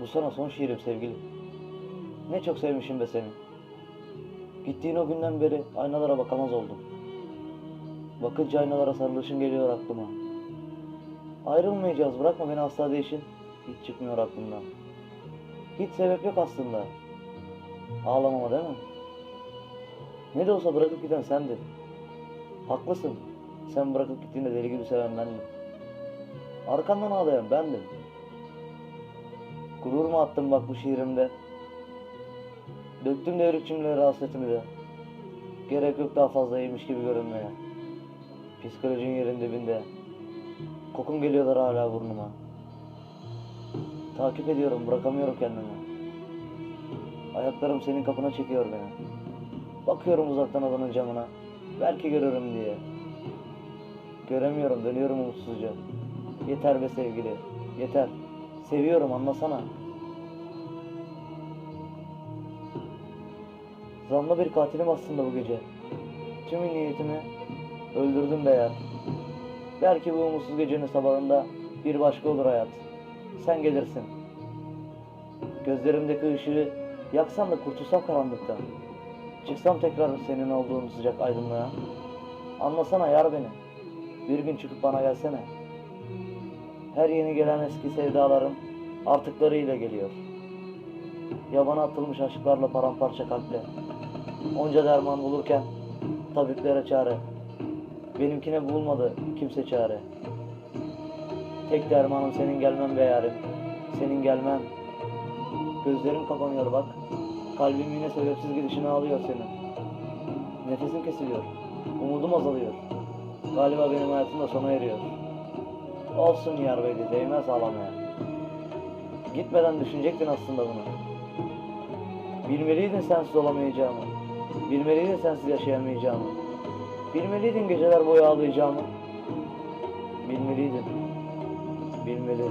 Bu sana son şiirim sevgilim. Ne çok sevmişim be seni. Gittiğin o günden beri aynalara bakamaz oldum. Bakınca aynalara sarılışın geliyor aklıma. Ayrılmayacağız bırakma beni asla değişin. Hiç çıkmıyor aklımdan. Hiç sebep yok aslında. Ağlamama değil mi? Ne de olsa bırakıp giden sendin. Haklısın. Sen bırakıp gittiğinde deli gibi seven bendim. Arkandan ağlayan bendim. Gurur mu attım bak bu şiirimde? Döktüm devrik cümleleri hasretimi de. Gerek yok daha fazla iyiymiş gibi görünmeye. Psikolojin yerin dibinde. Kokun geliyorlar hala burnuma. Takip ediyorum, bırakamıyorum kendimi. Ayaklarım senin kapına çekiyor beni. Bakıyorum uzaktan alanın camına. Belki görürüm diye. Göremiyorum, dönüyorum umutsuzca. Yeter be sevgili, yeter. Seviyorum, anlasana. Zanlı bir katilim aslında bu gece. Tüm niyetimi öldürdüm ya. Belki bu umutsuz gecenin sabahında bir başka olur hayat. Sen gelirsin. Gözlerimdeki ışığı yaksan da kurtulsam karanlıktan. Çıksam tekrar senin olduğun sıcak aydınlığa. Anlasana yar beni. Bir gün çıkıp bana gelsene. Her yeni gelen eski sevdalarım artıklarıyla geliyor. Yabana atılmış aşklarla paramparça kalple. Onca derman bulurken tabiplere çare. Benimkine bulmadı kimse çare. Tek dermanım senin gelmen be yarim. Senin gelmen. Gözlerim kapanıyor bak. Kalbim yine sebepsiz gidişine ağlıyor senin. Nefesim kesiliyor. Umudum azalıyor. Galiba benim hayatım da sona eriyor. Olsun yar beydi, değmez ağlamaya. Gitmeden düşünecektin aslında bunu. Bilmeliydin sensiz olamayacağımı. Bilmeliydin sensiz yaşayamayacağımı. Bilmeliydin geceler boyu ağlayacağımı. Bilmeliydin. Bilmeli.